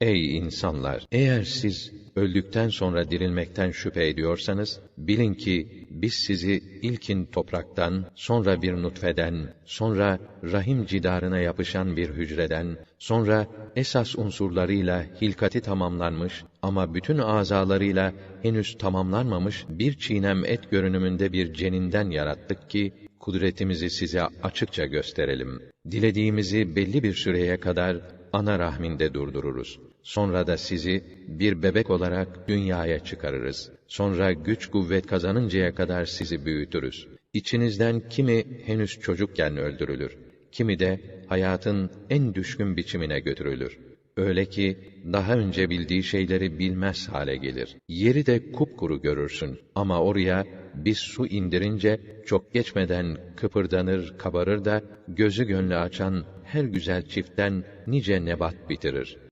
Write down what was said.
Ey insanlar! Eğer siz öldükten sonra dirilmekten şüphe ediyorsanız, bilin ki biz sizi ilkin topraktan, sonra bir nutfeden, sonra rahim cidarına yapışan bir hücreden, sonra esas unsurlarıyla hilkati tamamlanmış ama bütün azalarıyla henüz tamamlanmamış bir çiğnem et görünümünde bir ceninden yarattık ki, kudretimizi size açıkça gösterelim. Dilediğimizi belli bir süreye kadar ana rahminde durdururuz. Sonra da sizi bir bebek olarak dünyaya çıkarırız. Sonra güç kuvvet kazanıncaya kadar sizi büyütürüz. İçinizden kimi henüz çocukken öldürülür. Kimi de hayatın en düşkün biçimine götürülür. Öyle ki daha önce bildiği şeyleri bilmez hale gelir. Yeri de kupkuru görürsün ama oraya biz su indirince çok geçmeden kıpırdanır, kabarır da gözü gönlü açan her güzel çiftten nice nebat bitirir.